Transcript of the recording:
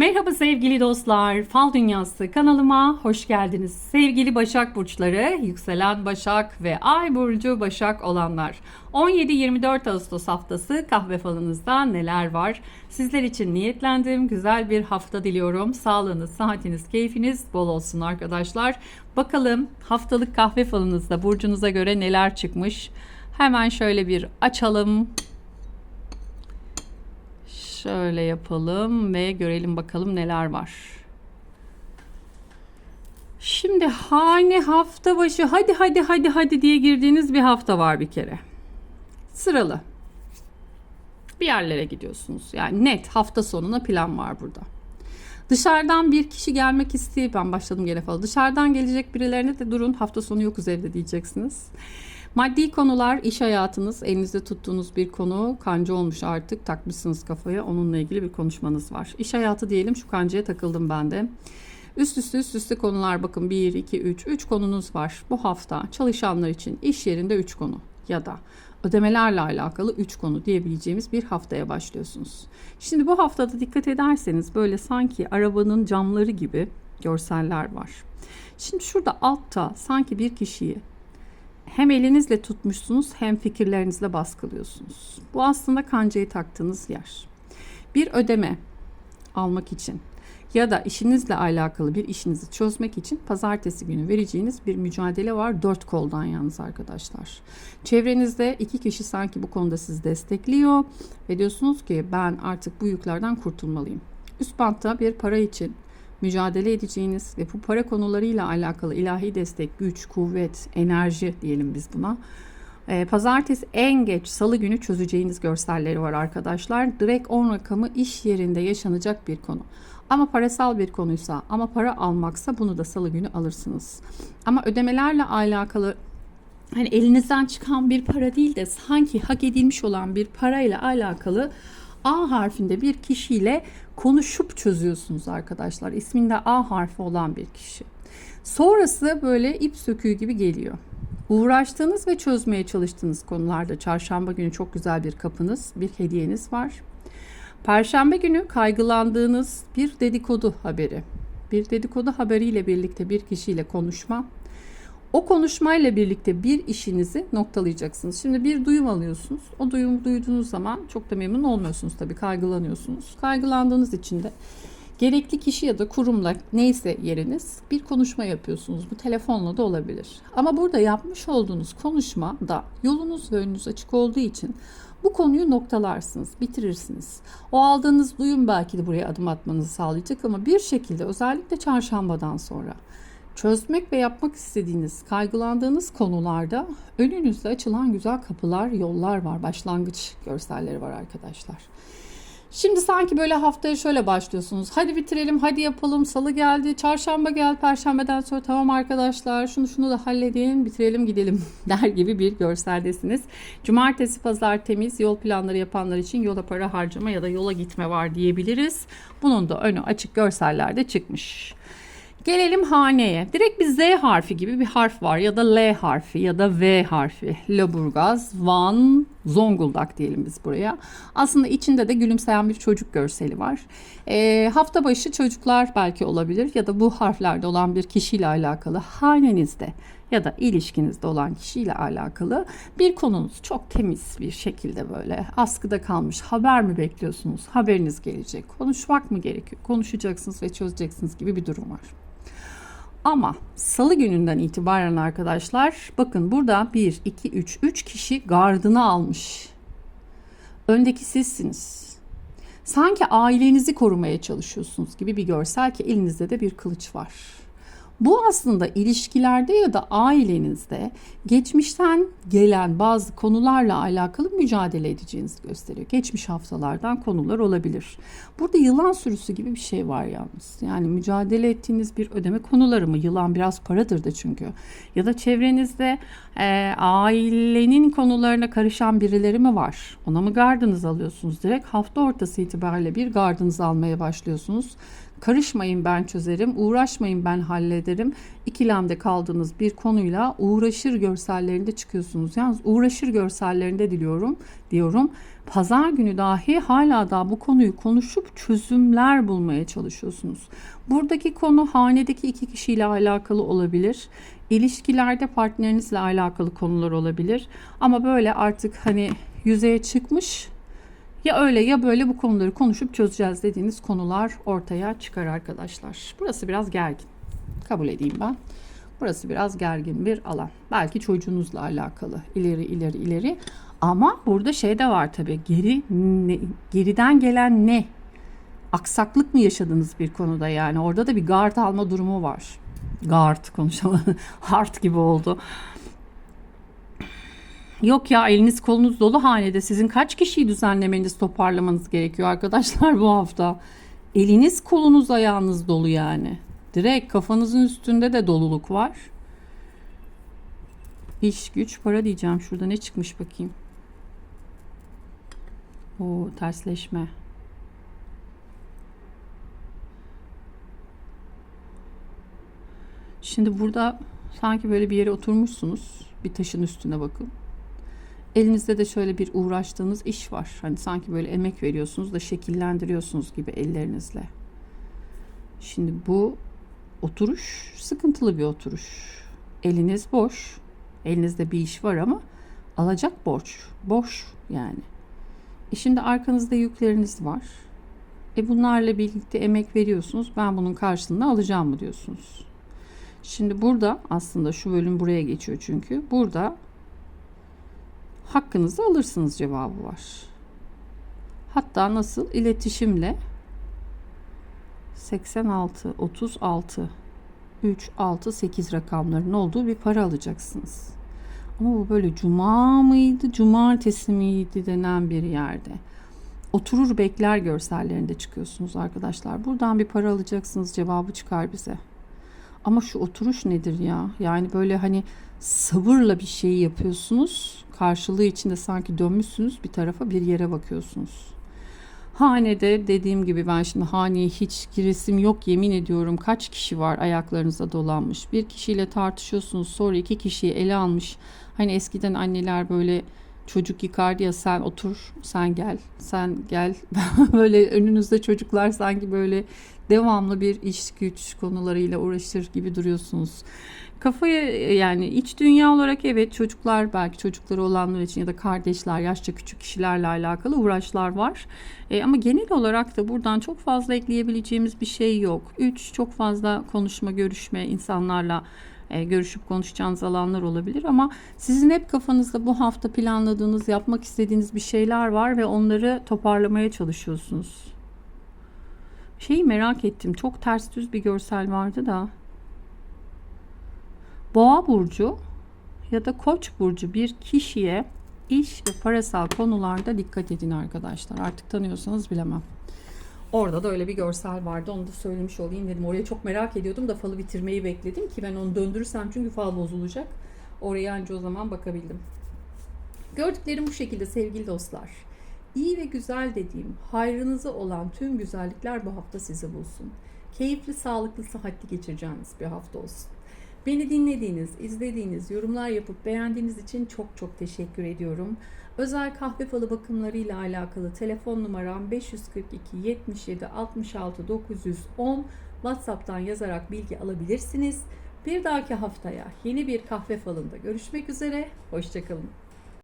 Merhaba sevgili dostlar. Fal Dünyası kanalıma hoş geldiniz. Sevgili Başak Burçları, yükselen Başak ve Ay Burcu Başak olanlar. 17-24 Ağustos haftası kahve falınızda neler var? Sizler için niyetlendim. Güzel bir hafta diliyorum. Sağlığınız, sıhhatiniz, keyfiniz bol olsun arkadaşlar. Bakalım haftalık kahve falınızda burcunuza göre neler çıkmış? Hemen şöyle bir açalım. Şöyle yapalım ve görelim bakalım neler var. Şimdi hane hafta başı hadi hadi hadi hadi diye girdiğiniz bir hafta var bir kere. Sıralı. Bir yerlere gidiyorsunuz. Yani net hafta sonuna plan var burada. Dışarıdan bir kişi gelmek istiyor. Ben başladım gene falan. Dışarıdan gelecek birilerine de durun hafta sonu yokuz evde diyeceksiniz. Maddi konular, iş hayatınız, elinizde tuttuğunuz bir konu kanca olmuş artık takmışsınız kafaya. Onunla ilgili bir konuşmanız var. İş hayatı diyelim şu kancaya takıldım ben de. Üst üste üst üste konular bakın 1, 2, 3. 3 konunuz var bu hafta çalışanlar için iş yerinde 3 konu ya da ödemelerle alakalı 3 konu diyebileceğimiz bir haftaya başlıyorsunuz. Şimdi bu haftada dikkat ederseniz böyle sanki arabanın camları gibi görseller var. Şimdi şurada altta sanki bir kişiyi hem elinizle tutmuşsunuz hem fikirlerinizle baskılıyorsunuz. Bu aslında kancayı taktığınız yer. Bir ödeme almak için ya da işinizle alakalı bir işinizi çözmek için pazartesi günü vereceğiniz bir mücadele var. Dört koldan yalnız arkadaşlar. Çevrenizde iki kişi sanki bu konuda sizi destekliyor ve diyorsunuz ki ben artık bu yüklerden kurtulmalıyım. Üst bantta bir para için mücadele edeceğiniz ve bu para konularıyla alakalı ilahi destek, güç, kuvvet, enerji diyelim biz buna. Ee, pazartesi en geç salı günü çözeceğiniz görselleri var arkadaşlar. Direkt 10 rakamı iş yerinde yaşanacak bir konu. Ama parasal bir konuysa ama para almaksa bunu da salı günü alırsınız. Ama ödemelerle alakalı hani elinizden çıkan bir para değil de sanki hak edilmiş olan bir parayla alakalı A harfinde bir kişiyle konuşup çözüyorsunuz arkadaşlar. İsminde A harfi olan bir kişi. Sonrası böyle ip söküğü gibi geliyor. Uğraştığınız ve çözmeye çalıştığınız konularda çarşamba günü çok güzel bir kapınız, bir hediyeniz var. Perşembe günü kaygılandığınız bir dedikodu haberi. Bir dedikodu haberiyle birlikte bir kişiyle konuşma. O konuşmayla birlikte bir işinizi noktalayacaksınız. Şimdi bir duyum alıyorsunuz. O duyumu duyduğunuz zaman çok da memnun olmuyorsunuz tabii. Kaygılanıyorsunuz. Kaygılandığınız için de gerekli kişi ya da kurumla neyse yeriniz bir konuşma yapıyorsunuz. Bu telefonla da olabilir. Ama burada yapmış olduğunuz konuşma da yolunuz ve önünüz açık olduğu için bu konuyu noktalarsınız, bitirirsiniz. O aldığınız duyum belki de buraya adım atmanızı sağlayacak ama bir şekilde özellikle çarşambadan sonra çözmek ve yapmak istediğiniz, kaygılandığınız konularda önünüzde açılan güzel kapılar, yollar var. Başlangıç görselleri var arkadaşlar. Şimdi sanki böyle haftaya şöyle başlıyorsunuz. Hadi bitirelim, hadi yapalım. Salı geldi, çarşamba geldi, perşembeden sonra tamam arkadaşlar şunu şunu da halledin, bitirelim gidelim der gibi bir görseldesiniz. Cumartesi, pazar temiz, yol planları yapanlar için yola para harcama ya da yola gitme var diyebiliriz. Bunun da önü açık görsellerde çıkmış. Gelelim haneye. Direkt bir Z harfi gibi bir harf var ya da L harfi ya da V harfi. Lüleburgaz, Van, Zonguldak diyelim biz buraya. Aslında içinde de gülümseyen bir çocuk görseli var. E, hafta başı çocuklar belki olabilir ya da bu harflerde olan bir kişiyle alakalı hanenizde ya da ilişkinizde olan kişiyle alakalı bir konunuz çok temiz bir şekilde böyle askıda kalmış haber mi bekliyorsunuz? Haberiniz gelecek. Konuşmak mı gerekiyor? Konuşacaksınız ve çözeceksiniz gibi bir durum var. Ama salı gününden itibaren arkadaşlar bakın burada 1, 2, 3, 3 kişi gardını almış. Öndeki sizsiniz. Sanki ailenizi korumaya çalışıyorsunuz gibi bir görsel ki elinizde de bir kılıç var. Bu aslında ilişkilerde ya da ailenizde geçmişten gelen bazı konularla alakalı mücadele edeceğinizi gösteriyor. Geçmiş haftalardan konular olabilir. Burada yılan sürüsü gibi bir şey var yalnız. Yani mücadele ettiğiniz bir ödeme konuları mı? Yılan biraz paradır da çünkü. Ya da çevrenizde e, ailenin konularına karışan birileri mi var? Ona mı gardınız alıyorsunuz? Direkt hafta ortası itibariyle bir gardınızı almaya başlıyorsunuz Karışmayın ben çözerim, uğraşmayın ben hallederim. İkilemde kaldığınız bir konuyla uğraşır görsellerinde çıkıyorsunuz. Yalnız uğraşır görsellerinde diliyorum diyorum. Pazar günü dahi hala da bu konuyu konuşup çözümler bulmaya çalışıyorsunuz. Buradaki konu hanedeki iki kişiyle alakalı olabilir. İlişkilerde partnerinizle alakalı konular olabilir. Ama böyle artık hani yüzeye çıkmış ya öyle ya böyle bu konuları konuşup çözeceğiz dediğiniz konular ortaya çıkar arkadaşlar. Burası biraz gergin. Kabul edeyim ben. Burası biraz gergin bir alan. Belki çocuğunuzla alakalı. ileri ileri ileri. Ama burada şey de var tabii. Geri ne, geriden gelen ne? Aksaklık mı yaşadınız bir konuda yani? Orada da bir guard alma durumu var. Guard konuşamadım. Hard gibi oldu. Yok ya eliniz kolunuz dolu hanede. Sizin kaç kişiyi düzenlemeniz, toparlamanız gerekiyor arkadaşlar bu hafta. Eliniz kolunuz ayağınız dolu yani. Direkt kafanızın üstünde de doluluk var. İş güç para diyeceğim. Şurada ne çıkmış bakayım. O tersleşme. Şimdi burada sanki böyle bir yere oturmuşsunuz. Bir taşın üstüne bakın. Elinizde de şöyle bir uğraştığınız iş var. Hani sanki böyle emek veriyorsunuz da şekillendiriyorsunuz gibi ellerinizle. Şimdi bu oturuş sıkıntılı bir oturuş. Eliniz boş. Elinizde bir iş var ama alacak borç. Boş yani. E şimdi arkanızda yükleriniz var. E bunlarla birlikte emek veriyorsunuz. Ben bunun karşılığını alacağım mı diyorsunuz. Şimdi burada aslında şu bölüm buraya geçiyor çünkü. Burada hakkınızı alırsınız cevabı var. Hatta nasıl iletişimle 86, 36, 3, 6, 8 rakamların olduğu bir para alacaksınız. Ama bu böyle cuma mıydı, cumartesi miydi denen bir yerde. Oturur bekler görsellerinde çıkıyorsunuz arkadaşlar. Buradan bir para alacaksınız cevabı çıkar bize. Ama şu oturuş nedir ya? Yani böyle hani sabırla bir şeyi yapıyorsunuz. Karşılığı içinde sanki dönmüşsünüz bir tarafa bir yere bakıyorsunuz. Hanede dediğim gibi ben şimdi haneye hiç giresim yok yemin ediyorum. Kaç kişi var ayaklarınıza dolanmış. Bir kişiyle tartışıyorsunuz sonra iki kişiyi ele almış. Hani eskiden anneler böyle çocuk yıkardı ya sen otur sen gel sen gel böyle önünüzde çocuklar sanki böyle devamlı bir iş güç konularıyla uğraşır gibi duruyorsunuz. Kafayı yani iç dünya olarak evet çocuklar belki çocukları olanlar için ya da kardeşler yaşça küçük kişilerle alakalı uğraşlar var. E, ama genel olarak da buradan çok fazla ekleyebileceğimiz bir şey yok. Üç çok fazla konuşma görüşme insanlarla e, görüşüp konuşacağınız alanlar olabilir ama sizin hep kafanızda bu hafta planladığınız, yapmak istediğiniz bir şeyler var ve onları toparlamaya çalışıyorsunuz. Şeyi merak ettim. Çok ters düz bir görsel vardı da. Boğa burcu ya da Koç burcu bir kişiye iş ve parasal konularda dikkat edin arkadaşlar. Artık tanıyorsanız bilemem. Orada da öyle bir görsel vardı. Onu da söylemiş olayım dedim. Oraya çok merak ediyordum da falı bitirmeyi bekledim ki ben onu döndürürsem çünkü fal bozulacak. Oraya anca o zaman bakabildim. Gördüklerim bu şekilde sevgili dostlar. İyi ve güzel dediğim, hayrınıza olan tüm güzellikler bu hafta sizi bulsun. Keyifli, sağlıklı, sıhhatli geçireceğiniz bir hafta olsun. Beni dinlediğiniz, izlediğiniz, yorumlar yapıp beğendiğiniz için çok çok teşekkür ediyorum. Özel kahve falı bakımlarıyla alakalı telefon numaram 542 77 66 910. WhatsApp'tan yazarak bilgi alabilirsiniz. Bir dahaki haftaya yeni bir kahve falında görüşmek üzere. Hoşçakalın.